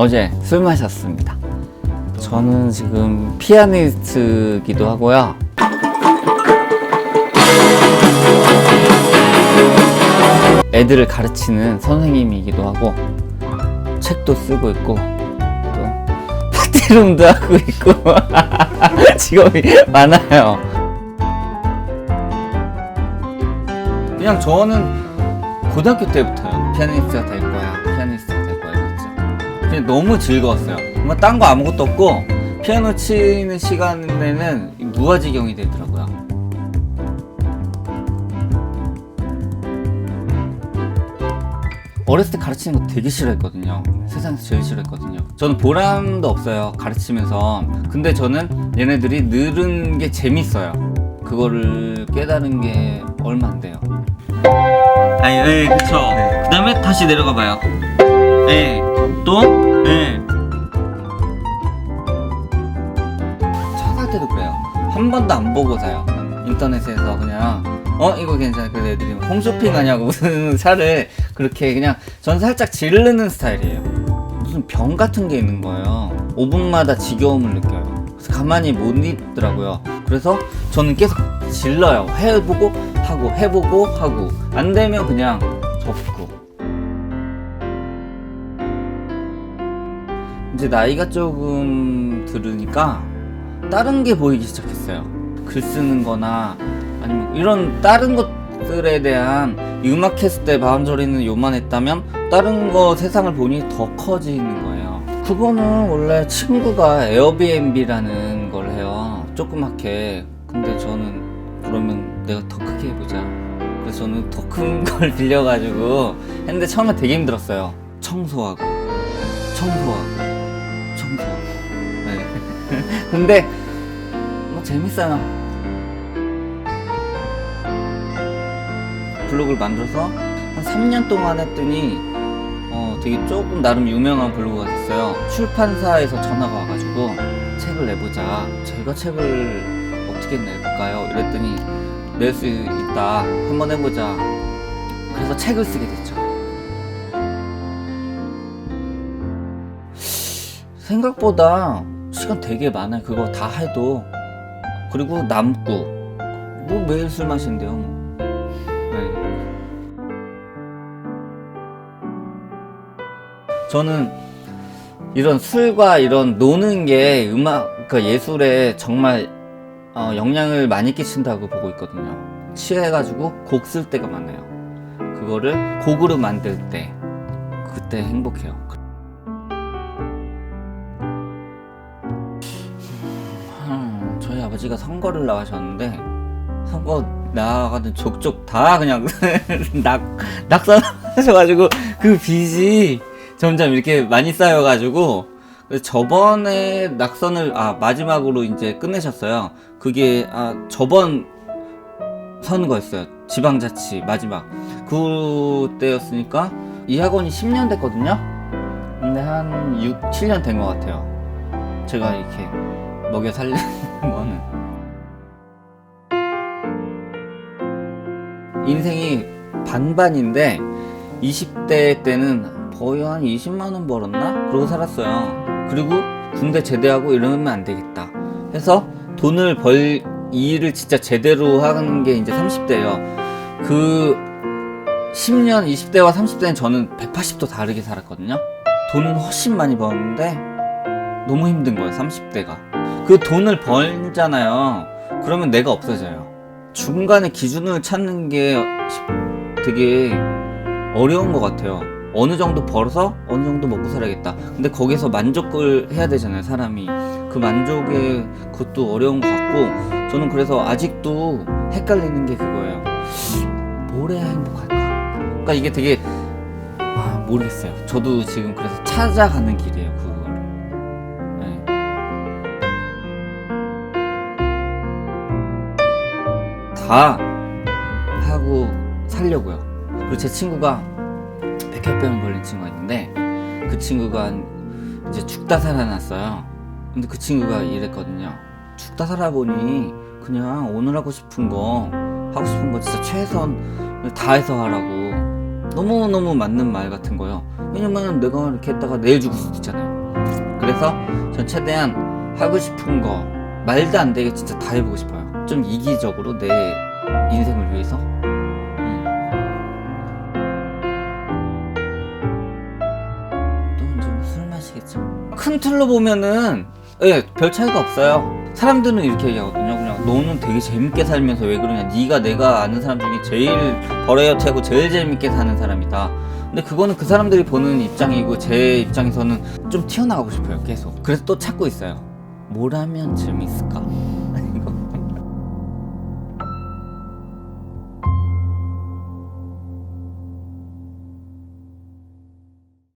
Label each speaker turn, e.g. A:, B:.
A: 어제 술 마셨습니다. 저는 지금 피아니스트기도 하고요. 애들을 가르치는 선생님이기도 하고 책도 쓰고 있고 또 파티룸도 하고 있고 직업이 많아요. 그냥 저는 고등학교 때부터요. 피아니스트가 될거 너무 즐거웠어요. 정말 딴거 아무것도 없고 피아노 치는 시간에는 무아지경이 되더라고요. 어렸을 때 가르치는 거 되게 싫어했거든요. 세상에서 제일 싫어했거든요. 저는 보람도 없어요. 가르치면서. 근데 저는 얘네들이 늘은 게 재밌어요. 그거를 깨달은 게 얼마 안 돼요. 아니, 예, 그쵸. 그 다음에 다시 내려가 봐요. 예, 또, 예. 차살 때도 그래요. 한 번도 안 보고 사요. 인터넷에서 그냥, 어, 이거 괜찮아. 그래서 애들이 홈쇼핑 하냐고 무슨 차를 그렇게 그냥, 전 살짝 지르는 스타일이에요. 무슨 병 같은 게 있는 거예요. 5분마다 지겨움을 느껴요. 그래서 가만히 못 있더라고요. 그래서 저는 계속 질러요. 해보고 하고 해보고 하고 안 되면 그냥 접고. 이제 나이가 조금 들으니까 다른 게 보이기 시작했어요. 글 쓰는 거나 아니면 이런 다른 것들에 대한 이 음악 했을 때 마음 저리는 요만했다면 다른 거 세상을 보니 더 커지는 거예요. 그거는 원래 친구가 에어비앤비라는 걸 해요. 조그맣게. 근데 저는 그러면 내가 더 크게 해보자. 그래서 저는 더 큰 걸 빌려가지고 했는데 처음에 되게 힘들었어요. 청소하고, 청소하고. 네. 근데 뭐 재밌어요. 블로그를 만들어서 한 3년 동안 했더니 어 되게 조금 나름 유명한 블로그가 됐어요. 출판사에서 전화가 와가지고 책을 내보자. 제가 책을 어떻게 낼까요? 이랬더니 낼 수 있다. 한번 해보자. 그래서 책을 쓰게 됐죠. 생각보다 시간 되게 많아요. 그거 다 해도. 그리고 남고. 뭐 매일 술 마신대요. 뭐. 네. 저는 이런 술과 이런 노는 게 음악, 그 예술에 정말 어, 영향을 많이 끼친다고 보고 있거든요. 취해가지고 곡 쓸 때가 많아요. 그거를 곡으로 만들 때, 그때 행복해요. 아버지가 선거를 나가셨는데, 선거 나가는 족족 다 그냥 낙, 낙선하셔가지고, 그 빚이 점점 이렇게 많이 쌓여가지고, 저번에 낙선을 아 마지막으로 이제 끝내셨어요. 그게 아 저번 선거였어요. 지방자치 마지막 그때였으니까 이 학원이 10년 됐거든요. 근데 한 6, 7년 된 것 같아요. 제가 이렇게 먹여 살리는 거는 인생이 반반인데 20대 때는 거의 한 20만 원 벌었나? 그러고 살았어요. 그리고 군대 제대하고 이러면 안 되겠다. 해서 돈을 벌 일을 진짜 제대로 하는 게 이제 30대예요. 그 10년 20대와 30대는 저는 180도 다르게 살았거든요. 돈은 훨씬 많이 버는데 너무 힘든 거예요. 30대가. 그 돈을 벌잖아요. 그러면 내가 없어져요. 중간에 기준을 찾는 게 되게 어려운 것 같아요. 어느 정도 벌어서 어느 정도 먹고 살아야겠다. 근데 거기서 만족을 해야 되잖아요, 사람이. 그 만족에 그것도 어려운 것 같고, 저는 그래서 아직도 헷갈리는 게 그거예요. 뭘 해야 행복할까? 그러니까 이게 되게, 아, 모르겠어요. 저도 지금 그래서 찾아가는 길이에요, 그거 다 하고 살려고요. 그리고 제 친구가 백혈병 걸린 친구가 있는데 그 친구가 이제 죽다 살아났어요. 근데 그 친구가 이랬거든요. 죽다 살아보니 그냥 오늘 하고 싶은 거 하고 싶은 거 진짜 최선 다해서 하라고 너무너무 맞는 말 같은 거예요. 왜냐면 내가 이렇게 했다가 내일 죽을 수도 있잖아요. 그래서 전 최대한 하고 싶은 거 말도 안 되게 진짜 다 해보고 싶어요. 좀 이기적으로 내 인생을 위해서. 음. 또 이제 술 마시겠죠. 큰 틀로 보면은 예, 별 차이가 없어요. 사람들은 이렇게 얘기하거든요. 그냥 너는 되게 재밌게 살면서 왜 그러냐? 네가 내가 아는 사람 중에 제일 버라이어티하고 제일 재밌게 사는 사람이다. 근데 그거는 그 사람들이 보는 입장이고 제 입장에서는 좀 튀어나가고 싶어요. 계속. 그래서 또 찾고 있어요. 뭘 하면 재밌을까?